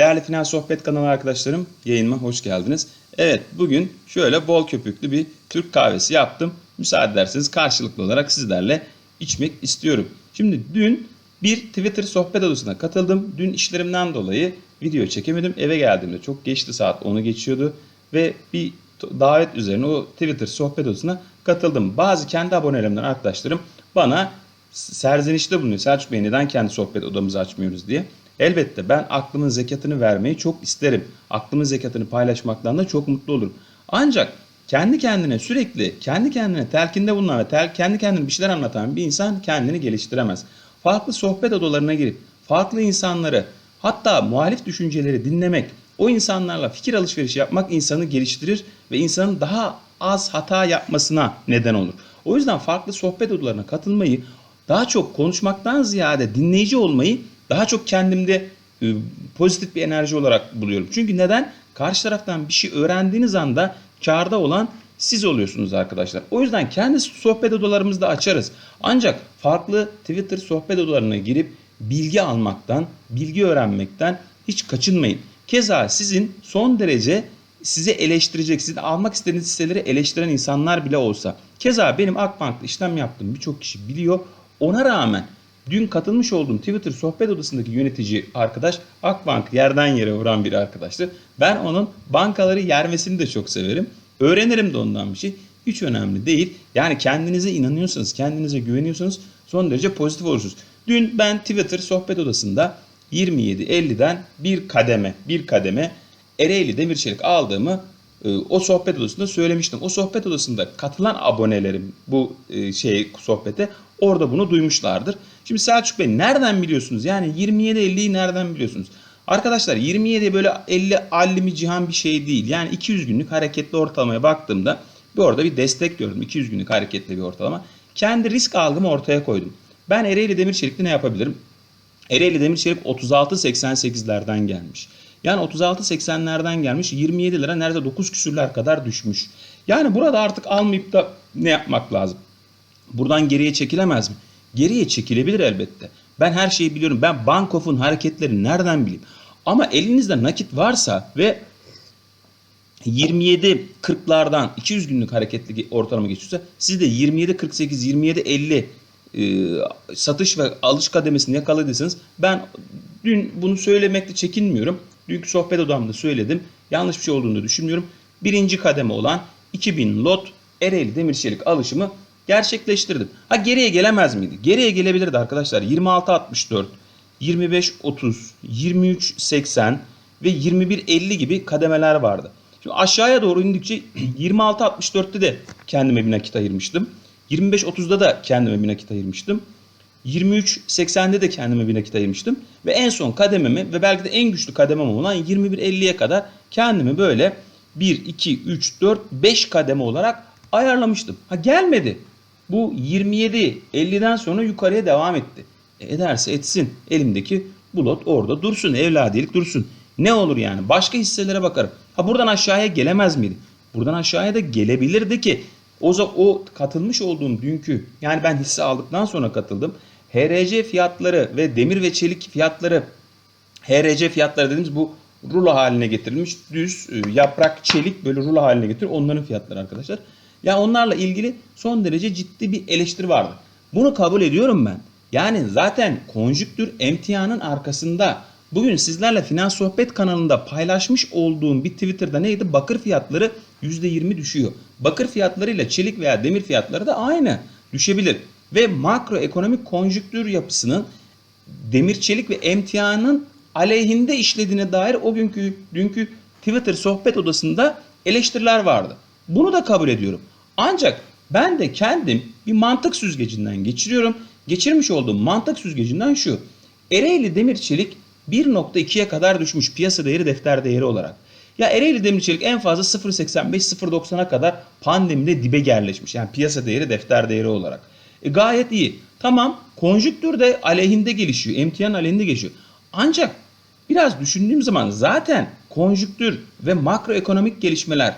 Değerli Finans Sohbet kanalı arkadaşlarım, yayınıma hoş geldiniz. Evet, bugün şöyle bol köpüklü bir Türk kahvesi yaptım. Müsaade ederseniz karşılıklı olarak sizlerle içmek istiyorum. Şimdi dün bir Twitter sohbet odasına katıldım. Dün işlerimden dolayı video çekemedim. Eve geldiğimde çok geçti saat 10'u geçiyordu. Ve bir davet üzerine o Twitter sohbet odasına katıldım. Bazı kendi abonelerimden arkadaşlarım bana serzenişte bulunuyor. Selçuk Bey neden kendi sohbet odamızı açmıyoruz diye. Elbette ben aklımın zekatını vermeyi çok isterim. Aklımın zekatını paylaşmaktan da çok mutlu olurum. Ancak kendi kendine sürekli kendi kendine telkinde bulunan ve tel, kendi kendine bir şeyler anlatan bir insan kendini geliştiremez. Farklı sohbet odalarına girip farklı insanları hatta muhalif düşünceleri dinlemek, o insanlarla fikir alışverişi yapmak insanı geliştirir ve insanın daha az hata yapmasına neden olur. O yüzden farklı sohbet odalarına katılmayı daha çok konuşmaktan ziyade dinleyici olmayı daha çok kendimde e, pozitif bir enerji olarak buluyorum. Çünkü neden? Karşı taraftan bir şey öğrendiğiniz anda karda olan siz oluyorsunuz arkadaşlar. O yüzden kendi sohbet odalarımızda açarız. Ancak farklı Twitter sohbet odalarına girip bilgi almaktan, bilgi öğrenmekten hiç kaçınmayın. Keza sizin son derece sizi eleştirecek, sizin almak istediğiniz hisseleri eleştiren insanlar bile olsa. Keza benim Akbank'ta işlem yaptığım birçok kişi biliyor. Ona rağmen dün katılmış olduğum Twitter sohbet odasındaki yönetici arkadaş Akbank yerden yere vuran bir arkadaştı. Ben onun bankaları yermesini de çok severim. Öğrenirim de ondan bir şey. Hiç önemli değil. Yani kendinize inanıyorsanız, kendinize güveniyorsanız son derece pozitif olursunuz. Dün ben Twitter sohbet odasında 27.50'den bir kademe, bir kademe Ereğli Demirçelik aldığımı e, o sohbet odasında söylemiştim. O sohbet odasında katılan abonelerim bu e, şey sohbete orada bunu duymuşlardır. Şimdi Selçuk Bey nereden biliyorsunuz? Yani 27-50'yi nereden biliyorsunuz? Arkadaşlar 27 böyle 50 allimi cihan bir şey değil. Yani 200 günlük hareketli ortalamaya baktığımda bir orada bir destek gördüm. 200 günlük hareketli bir ortalama. Kendi risk algımı ortaya koydum. Ben Ereğli Demirçelik'te ne yapabilirim? Ereğli Demirçelik 36.88'lerden gelmiş. Yani 36.80'lerden gelmiş 27 lira nerede 9 küsürler kadar düşmüş. Yani burada artık almayıp da ne yapmak lazım? Buradan geriye çekilemez mi? Geriye çekilebilir elbette. Ben her şeyi biliyorum. Ben Bankof'un hareketlerini nereden bileyim? Ama elinizde nakit varsa ve 27 40'lardan 200 günlük hareketli ortalama geçiyorsa siz de 27 48 27 50 e, satış ve alış kademesini yakaladıysanız ben dün bunu söylemekte çekinmiyorum. Dünkü sohbet odamda söyledim. Yanlış bir şey olduğunu düşünmüyorum. Birinci kademe olan 2000 lot Ereğli Demirçelik alışımı gerçekleştirdim. Ha geriye gelemez miydi? Geriye gelebilirdi arkadaşlar. 26.64, 25.30, 23.80 ve 21.50 gibi kademeler vardı. Şimdi aşağıya doğru indikçe 26.64'te de kendime bir nakit ayırmıştım. 25.30'da da kendime bir nakit ayırmıştım. 23.80'de de kendime bir nakit ayırmıştım. Ve en son kadememi ve belki de en güçlü kademem olan 21.50'ye kadar kendimi böyle 1, 2, 3, 4, 5 kademe olarak ayarlamıştım. Ha gelmedi. Bu 27, 50'den sonra yukarıya devam etti. E ederse etsin. Elimdeki bulot orada dursun. Evladiyelik dursun. Ne olur yani? Başka hisselere bakarım. Ha buradan aşağıya gelemez miydi? Buradan aşağıya da gelebilirdi ki o, o katılmış olduğum dünkü yani ben hisse aldıktan sonra katıldım. HRC fiyatları ve demir ve çelik fiyatları HRC fiyatları dediğimiz bu rulo haline getirilmiş düz e, yaprak çelik böyle rulo haline getir onların fiyatları arkadaşlar. Ya onlarla ilgili son derece ciddi bir eleştiri vardı. Bunu kabul ediyorum ben. Yani zaten konjüktür emtianın arkasında bugün sizlerle Finans Sohbet kanalında paylaşmış olduğum bir Twitter'da neydi? Bakır fiyatları %20 düşüyor. Bakır fiyatları ile çelik veya demir fiyatları da aynı düşebilir. Ve makroekonomik konjüktür yapısının demir çelik ve emtianın aleyhinde işlediğine dair o günkü dünkü Twitter sohbet odasında eleştiriler vardı. Bunu da kabul ediyorum. Ancak ben de kendim bir mantık süzgecinden geçiriyorum. Geçirmiş olduğum mantık süzgecinden şu. Ereğli demir çelik 1.2'ye kadar düşmüş piyasa değeri defter değeri olarak. Ya Ereğli demir çelik en fazla 0.85-0.90'a kadar pandemide dibe yerleşmiş. Yani piyasa değeri defter değeri olarak. E gayet iyi. Tamam konjüktür de aleyhinde gelişiyor. Emtian aleyhinde gelişiyor. Ancak biraz düşündüğüm zaman zaten konjüktür ve makroekonomik gelişmeler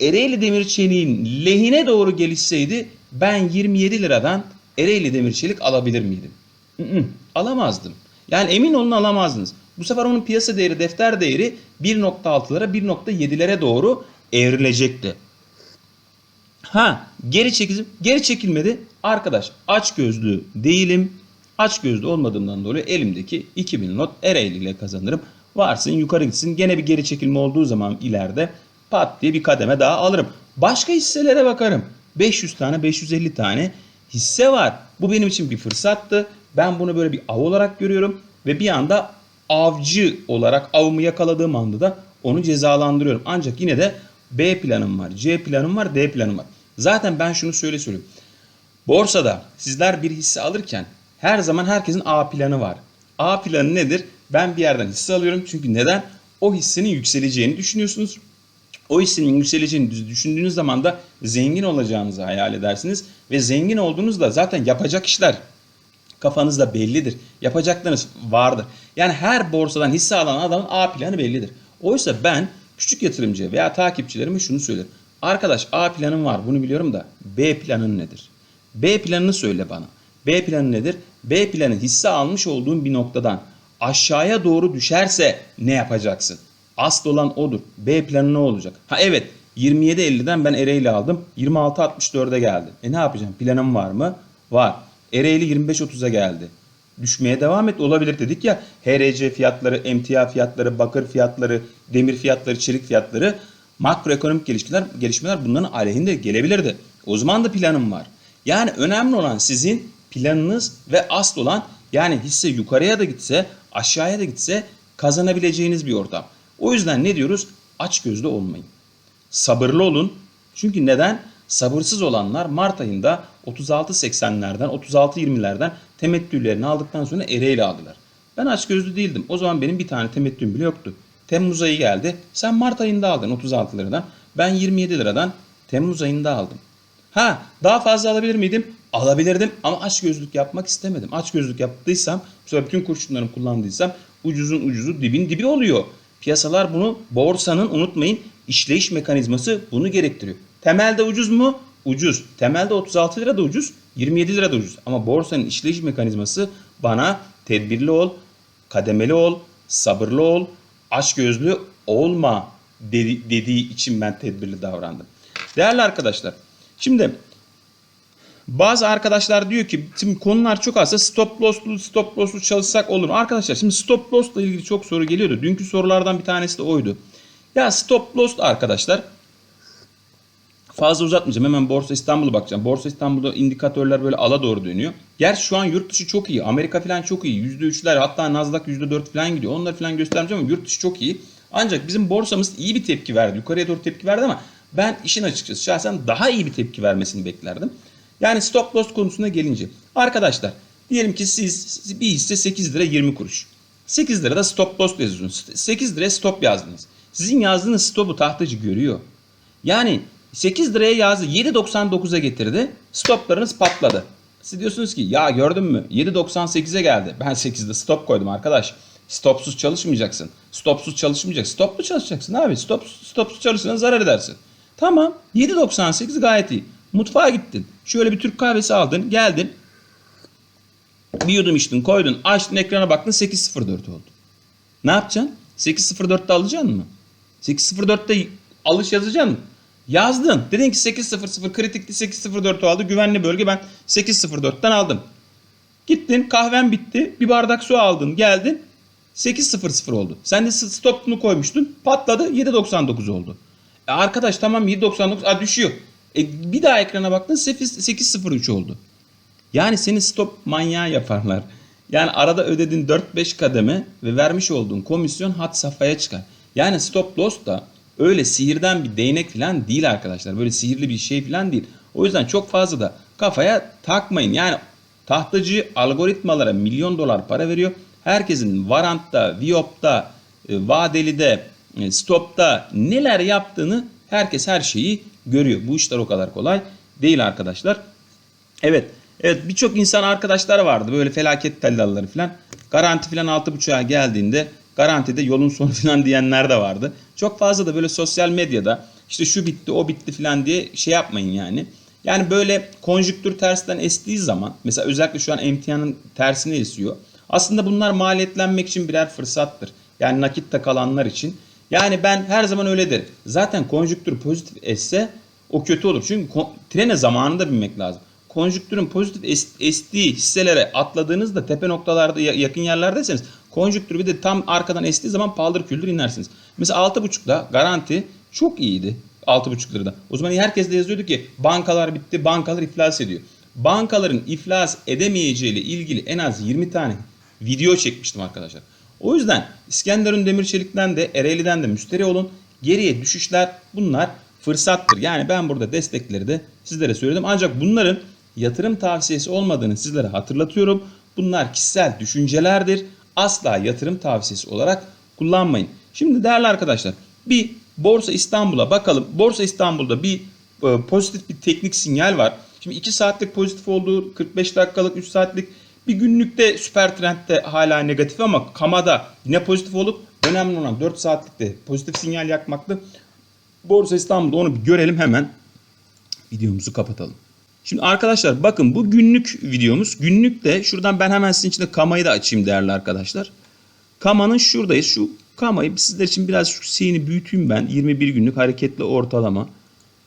Ereğli Demirçelik'in lehine doğru gelişseydi ben 27 liradan Ereğli Demirçelik alabilir miydim? Hı-hı, alamazdım. Yani emin olun alamazdınız. Bu sefer onun piyasa değeri, defter değeri 1.6'lara 1.7'lere doğru evrilecekti. Ha geri çekildim. Geri çekilmedi. Arkadaş aç gözlü değilim. Aç gözlü olmadığımdan dolayı elimdeki 2000 not Ereğli ile kazanırım. Varsın yukarı gitsin. Gene bir geri çekilme olduğu zaman ileride pat diye bir kademe daha alırım. Başka hisselere bakarım. 500 tane 550 tane hisse var. Bu benim için bir fırsattı. Ben bunu böyle bir av olarak görüyorum ve bir anda avcı olarak avımı yakaladığım anda da onu cezalandırıyorum. Ancak yine de B planım var, C planım var, D planım var. Zaten ben şunu söyle söyleyeyim. Borsada sizler bir hisse alırken her zaman herkesin A planı var. A planı nedir? Ben bir yerden hisse alıyorum çünkü neden? O hissenin yükseleceğini düşünüyorsunuz. O hissenin yükseleceğini düşündüğünüz zaman da zengin olacağınızı hayal edersiniz. Ve zengin olduğunuzda zaten yapacak işler kafanızda bellidir. Yapacaklarınız vardır. Yani her borsadan hisse alan adamın A planı bellidir. Oysa ben küçük yatırımcıya veya takipçilerime şunu söylerim. Arkadaş A planım var bunu biliyorum da B planın nedir? B planını söyle bana. B planı nedir? B planı hisse almış olduğun bir noktadan aşağıya doğru düşerse ne yapacaksın? Asıl olan odur. B planı ne olacak? Ha evet 27.50'den ben Ereğli aldım. 26.64'e geldi. E ne yapacağım? Planım var mı? Var. Ereğli 25.30'a geldi. Düşmeye devam et olabilir dedik ya. HRC fiyatları, emtia fiyatları, bakır fiyatları, demir fiyatları, çelik fiyatları makroekonomik gelişmeler, gelişmeler bunların aleyhinde gelebilirdi. O zaman da planım var. Yani önemli olan sizin planınız ve asıl olan yani hisse yukarıya da gitse aşağıya da gitse kazanabileceğiniz bir ortam. O yüzden ne diyoruz? Aç gözlü olmayın. Sabırlı olun. Çünkü neden? Sabırsız olanlar Mart ayında 36.80'lerden 36.20'lerden temettülerini aldıktan sonra Ereğli aldılar. Ben açgözlü değildim. O zaman benim bir tane temettüm bile yoktu. Temmuz ayı geldi. Sen Mart ayında aldın 36 liradan. Ben 27 liradan Temmuz ayında aldım. Ha daha fazla alabilir miydim? Alabilirdim ama aç gözlük yapmak istemedim. Aç gözlük yaptıysam, sonra bütün kurşunlarımı kullandıysam ucuzun ucuzu dibin dibi oluyor. Piyasalar bunu borsanın unutmayın işleyiş mekanizması bunu gerektiriyor. Temelde ucuz mu? Ucuz. Temelde 36 lira da ucuz, 27 lira da ucuz. Ama borsanın işleyiş mekanizması bana tedbirli ol, kademeli ol, sabırlı ol, aç gözlü olma dedi- dediği için ben tedbirli davrandım. Değerli arkadaşlar, şimdi bazı arkadaşlar diyor ki şimdi konular çok azsa stop loss'lu stop loss'lu çalışsak olur mu? Arkadaşlar şimdi stop loss'la ilgili çok soru geliyordu. Dünkü sorulardan bir tanesi de oydu. Ya stop loss arkadaşlar fazla uzatmayacağım. Hemen Borsa İstanbul'a bakacağım. Borsa İstanbul'da indikatörler böyle ala doğru dönüyor. Gerçi şu an yurt dışı çok iyi. Amerika falan çok iyi. %3'ler hatta Nasdaq %4 falan gidiyor. Onları falan göstermeyeceğim ama yurt dışı çok iyi. Ancak bizim borsamız iyi bir tepki verdi. Yukarıya doğru tepki verdi ama ben işin açıkçası şahsen daha iyi bir tepki vermesini beklerdim. Yani stop loss konusuna gelince. Arkadaşlar diyelim ki siz bir hisse 8 lira 20 kuruş. 8 lirada stop loss yazıyorsunuz. 8 liraya stop yazdınız. Sizin yazdığınız stopu tahtacı görüyor. Yani 8 liraya yazdı 7.99'a getirdi. Stoplarınız patladı. Siz diyorsunuz ki ya gördün mü 7.98'e geldi. Ben 8'de stop koydum arkadaş. Stopsuz çalışmayacaksın. Stopsuz çalışmayacaksın. Stoplu çalışacaksın abi. Stop, stopsuz çalışırsan zarar edersin. Tamam 7.98 gayet iyi. Mutfağa gittin. Şöyle bir Türk kahvesi aldın. Geldin. Bir yudum içtin koydun. Açtın ekrana baktın 8.04 oldu. Ne yapacaksın? 8.04'te alacaksın mı? 8.04'te alış yazacaksın mı? Yazdın. Dedin ki 8.00 kritikli 8.04 aldı. Güvenli bölge ben 8.04'ten aldım. Gittin kahven bitti. Bir bardak su aldın. Geldin. 8.00 oldu. Sen de stopunu koymuştun. Patladı. 7.99 oldu. E arkadaş tamam 7.99 a düşüyor. E bir daha ekrana baktın 8.03 oldu. Yani seni stop manyağı yaparlar. Yani arada ödediğin 4-5 kademe ve vermiş olduğun komisyon hat safhaya çıkar. Yani stop loss da öyle sihirden bir değnek falan değil arkadaşlar. Böyle sihirli bir şey falan değil. O yüzden çok fazla da kafaya takmayın. Yani tahtacı algoritmalara milyon dolar para veriyor. Herkesin varantta, viyopta, e, vadelide, e, stopta neler yaptığını herkes her şeyi görüyor. Bu işler o kadar kolay değil arkadaşlar. Evet. Evet birçok insan arkadaşlar vardı böyle felaket tellalları falan. Garanti falan 6.5'a geldiğinde garantide yolun sonu falan diyenler de vardı. Çok fazla da böyle sosyal medyada işte şu bitti o bitti falan diye şey yapmayın yani. Yani böyle konjüktür tersten estiği zaman mesela özellikle şu an emtianın tersine esiyor. Aslında bunlar maliyetlenmek için birer fırsattır. Yani nakitte kalanlar için. Yani ben her zaman öyle derim. Zaten konjüktür pozitif esse o kötü olur. Çünkü trene zamanında binmek lazım. Konjüktürün pozitif es- estiği hisselere atladığınızda tepe noktalarda ya- yakın yerlerdeyseniz konjüktür bir de tam arkadan estiği zaman paldır küldür inersiniz. Mesela 6.5'da garanti çok iyiydi. 6.5 lirada. O zaman herkes de yazıyordu ki bankalar bitti, bankalar iflas ediyor. Bankaların iflas edemeyeceğiyle ilgili en az 20 tane video çekmiştim arkadaşlar. O yüzden İskenderun Demirçelik'ten de Ereğli'den de müşteri olun. Geriye düşüşler bunlar fırsattır. Yani ben burada destekleri de sizlere söyledim. Ancak bunların yatırım tavsiyesi olmadığını sizlere hatırlatıyorum. Bunlar kişisel düşüncelerdir. Asla yatırım tavsiyesi olarak kullanmayın. Şimdi değerli arkadaşlar bir Borsa İstanbul'a bakalım. Borsa İstanbul'da bir e, pozitif bir teknik sinyal var. Şimdi 2 saatlik pozitif olduğu 45 dakikalık 3 saatlik bir günlükte süper trendde hala negatif ama kamada yine pozitif olup önemli olan 4 saatlikte pozitif sinyal yakmakta. Borsa İstanbul'da onu bir görelim hemen. Videomuzu kapatalım. Şimdi arkadaşlar bakın bu günlük videomuz. Günlükte şuradan ben hemen sizin için de kamayı da açayım değerli arkadaşlar. Kamanın şuradayız. Şu kamayı sizler için biraz şu seyini büyüteyim ben. 21 günlük hareketli ortalama.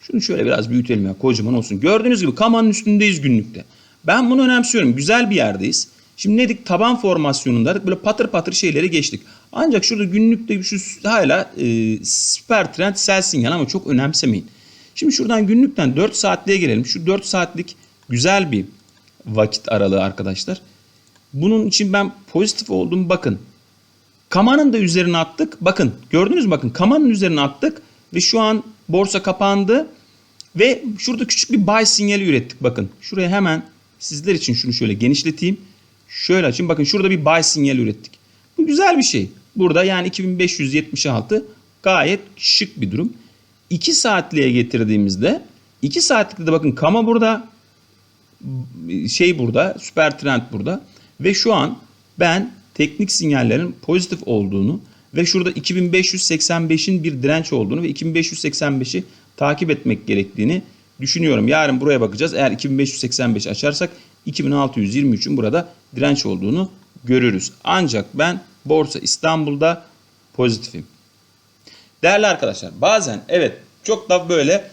Şunu şöyle biraz büyütelim ya kocaman olsun. Gördüğünüz gibi kamanın üstündeyiz günlükte. Ben bunu önemsiyorum. Güzel bir yerdeyiz. Şimdi ne dedik? Taban formasyonunda böyle patır patır şeyleri geçtik. Ancak şurada günlükte şu hala e, süper trend sell sinyal ama çok önemsemeyin. Şimdi şuradan günlükten 4 saatliğe gelelim. Şu 4 saatlik güzel bir vakit aralığı arkadaşlar. Bunun için ben pozitif oldum. Bakın Kamanın da üzerine attık. Bakın gördünüz mü? Bakın kamanın üzerine attık ve şu an borsa kapandı. Ve şurada küçük bir buy sinyali ürettik. Bakın şuraya hemen sizler için şunu şöyle genişleteyim. Şöyle açayım. Bakın şurada bir buy sinyali ürettik. Bu güzel bir şey. Burada yani 2576 gayet şık bir durum. 2 saatliğe getirdiğimizde 2 saatlikte de bakın kama burada şey burada, süper trend burada ve şu an ben teknik sinyallerin pozitif olduğunu ve şurada 2585'in bir direnç olduğunu ve 2585'i takip etmek gerektiğini düşünüyorum. Yarın buraya bakacağız. Eğer 2585 açarsak 2623'ün burada direnç olduğunu görürüz. Ancak ben Borsa İstanbul'da pozitifim. Değerli arkadaşlar bazen evet çok da böyle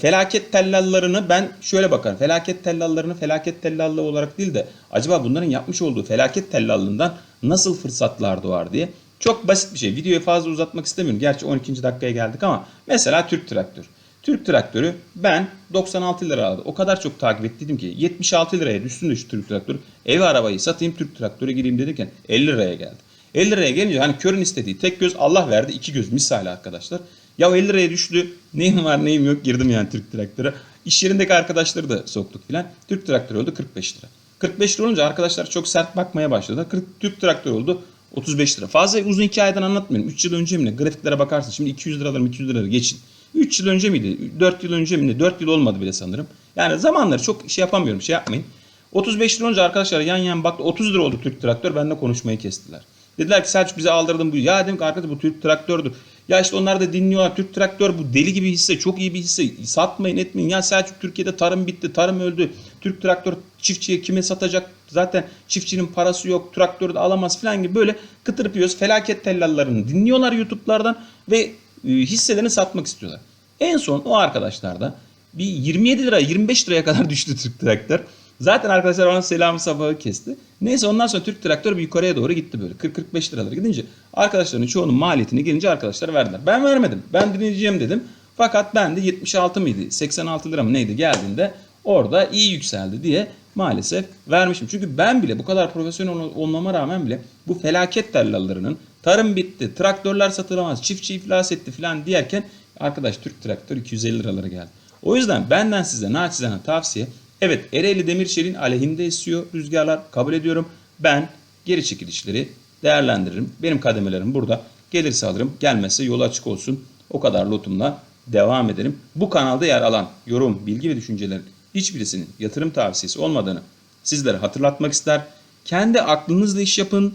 felaket tellallarını ben şöyle bakarım. Felaket tellallarını felaket tellallığı olarak değil de acaba bunların yapmış olduğu felaket tellallığından nasıl fırsatlar doğar diye. Çok basit bir şey. Videoyu fazla uzatmak istemiyorum. Gerçi 12. dakikaya geldik ama mesela Türk Traktör. Türk Traktörü ben 96 lira aldım. O kadar çok takip ettiydim ki 76 liraya düşsün de şu Türk Traktörü. Ev arabayı satayım Türk Traktörü gireyim dedirken 50 liraya geldi. 50 liraya gelince hani körün istediği tek göz Allah verdi iki göz misali arkadaşlar. Ya 50 liraya düştü neyim var neyim yok girdim yani Türk Traktör'e. İş yerindeki arkadaşları da soktuk filan. Türk Traktörü oldu 45 lira. 45 lira olunca arkadaşlar çok sert bakmaya başladı. 40 Türk Traktörü oldu 35 lira. Fazla uzun hikayeden anlatmıyorum. 3 yıl önce mi ne? Grafiklere bakarsın. Şimdi 200 liralarım 200 liraları geçin. 3 yıl önce miydi? 4 yıl önce mi ne? 4 yıl olmadı bile sanırım. Yani zamanları çok şey yapamıyorum. Şey yapmayın. 35 lira olunca arkadaşlar yan yan baktı. 30 lira oldu Türk Traktör. Benimle konuşmayı kestiler. Dediler ki Selçuk bize aldırdın bu. Ya dedim ki arkadaş bu Türk Traktör'dür. Ya işte onlar da dinliyorlar. Türk Traktör bu deli gibi hisse. Çok iyi bir hisse. Satmayın etmeyin. Ya Selçuk Türkiye'de tarım bitti. Tarım öldü. Türk Traktör çiftçiye kime satacak? Zaten çiftçinin parası yok. Traktörü de alamaz falan gibi böyle kıtırıp yiyoruz. Felaket tellallarını dinliyorlar YouTube'lardan ve hisselerini satmak istiyorlar. En son o arkadaşlar da bir 27 lira 25 liraya kadar düştü Türk Traktör. Zaten arkadaşlar ona selamı sabahı kesti. Neyse ondan sonra Türk Traktör bir yukarıya doğru gitti böyle. 40-45 liralara gidince arkadaşların çoğunun maliyetini gelince arkadaşlar verdiler. Ben vermedim. Ben dinleyeceğim dedim. Fakat ben de 76 mıydı 86 lira mı neydi geldiğinde orada iyi yükseldi diye maalesef vermişim. Çünkü ben bile bu kadar profesyonel olmama rağmen bile bu felaket tellallarının tarım bitti, traktörler satılamaz, çiftçi iflas etti falan diyerken arkadaş Türk Traktör 250 liralara geldi. O yüzden benden size naçizane tavsiye Evet Ereğli Demirçelik'in aleyhinde esiyor rüzgarlar kabul ediyorum. Ben geri çekilişleri değerlendiririm. Benim kademelerim burada. Gelirse alırım. Gelmezse yolu açık olsun. O kadar lotumla devam ederim. Bu kanalda yer alan yorum, bilgi ve düşüncelerin hiçbirisinin yatırım tavsiyesi olmadığını sizlere hatırlatmak ister. Kendi aklınızla iş yapın.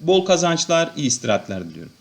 Bol kazançlar, iyi istirahatler diliyorum.